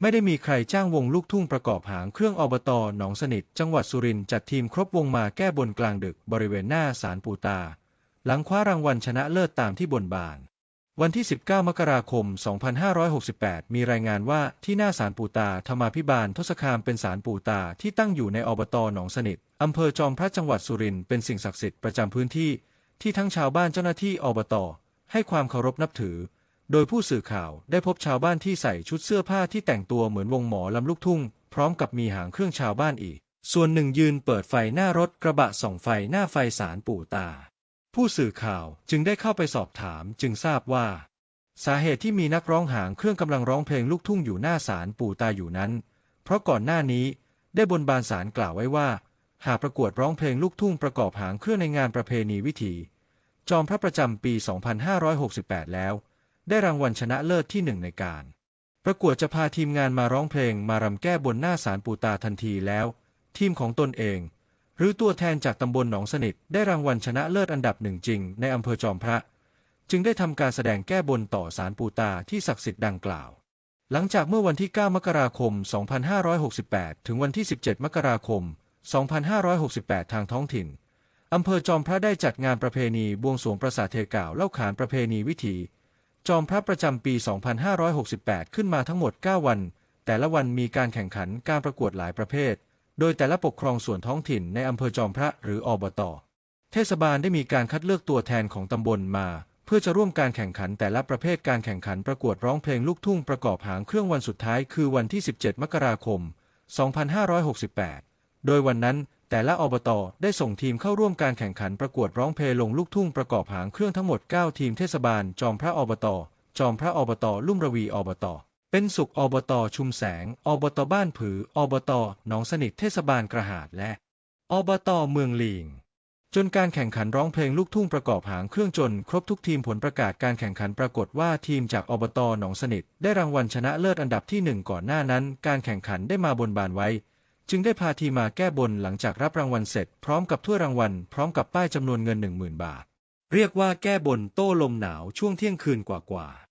ไม่ได้มีใครจ้างวงลูกทุ่งประกอบหางเครื่องอบตหนองสนิท จังหวัดสุรินทร์จัดทีมครบวงมาแก้บนกลางดึกบริเวณหน้าศาลปูตา หลังคว้ารางวัลชนะเลิศตามที่บนบาน วันที่ 19 มกราคม 2568 มีรายงานว่าที่หน้าศาลปูตาธรรมาภิบาลทศคามเป็นศาลปูตาที่ตั้งอยู่ในอบตหนองสนิทอำเภอจอมพระจังหวัดสุรินทร์เป็นสิ่งศักดิ์สิทธิ์ประจำพื้นที่ ที่ทั้งชาวบ้านเจ้าหน้าที่อบตให้ความเคารพนับถือ โดยผู้สื่อข่าวได้พบชาวบ้านที่ใส่ชุดเสื้อผ้าที่แต่งตัวเหมือนวงหมอลำลูกทุ่ง พร้อมกับมีหางเครื่องชาวบ้านอีก ส่วนหนึ่งยืนเปิดไฟหน้ารถกระบะส่องไฟหน้าไฟสารปู่ตา ผู้สื่อข่าวจึงได้เข้าไปสอบถามจึงทราบว่า สาเหตุที่มีนักร้องหางเครื่องกำลังร้องเพลงลูกทุ่งอยู่หน้าศาลปู่ตาอยู่นั้น เพราะก่อนหน้านี้ได้บนบานศาลกล่าวไว้ว่า หากประกวดร้องเพลงลูกทุ่งประกอบหางเครื่องในงานประเพณีวิถี จอมพระประจำปี 2568 แล้ว ได้รางวัลชนะเลิศที่หนึ่งในการ ประกวดจะพาทีมงานมาร้องเพลงมารำแก้บนหน้าศาลปูตาทันทีแล้ว ทีมของตนเอง หรือตัวแทนจากตำบลหนองสนิทได้รางวัลชนะเลิศอันดับหนึ่งจริงในอำเภอจอมพระ จึงได้ทำการแสดงแก้บนต่อศาลปูตาที่ศักดิ์สิทธิ์ดังกล่าว หลังจากเมื่อวันที่ 9 มกราคม 2568 ถึงวันที่ 17 มกราคม 2568 ทางท้องถิ่นอำเภอจอมพระได้จัดงานประเพณีบวงสรวงประสาทเทก่าวเล่าขานประเพณีวิถี จอมพระประจำปี 2568 ขึ้นมาทั้งหมด 9 วัน แต่ละวันมีการแข่งขันการประกวดหลายประเภท โดยแต่ละปกครองส่วนท้องถิ่นในอำเภอจอมพระหรืออบต เทศบาลได้มีการคัดเลือกตัวแทนของตำบลมา เพื่อจะร่วมการแข่งขันแต่ละประเภทการแข่งขันประกวดร้องเพลงลูกทุ่งประกอบหางเครื่องวันสุดท้ายคือวันที่ 17 มกราคม 2568 โดยวันนั้น แต่ละอบตได้ส่งทีมเข้าร่วมการแข่งขันประกวดร้องเพลงลงลูกทุ่งประกอบหางเครื่องทั้งหมด 9 ทีมเทศบาล จอมพระอบตจอมพระอบตลุ่มระวีอบตเป็นสุขอบตชุมแสง อบตบ้านผือ อบตหนองสนิทเทศบาลกระหาดและ อบตเมืองลีงจนการแข่งขันร้องเพลงลูกทุ่งประกอบหางเครื่องจน ครบทุกทีมผลประกาศการแข่งขันปรากฏว่าทีมจากอบตหนองสนิทได้รางวัลชนะเลิศอันดับที่หนึ่งก่อนหน้านั้น การแข่งขันได้มาบนบานไว้ จึงได้พาทีมาแก้บนหลังจากรับรางวัลเสร็จพร้อมกับถ้วยรางวัลพร้อมกับป้ายจำนวนเงิน10,000บาท เรียกว่าแก้บนโต้ลมหนาวช่วงเที่ยงคืนกว่าๆ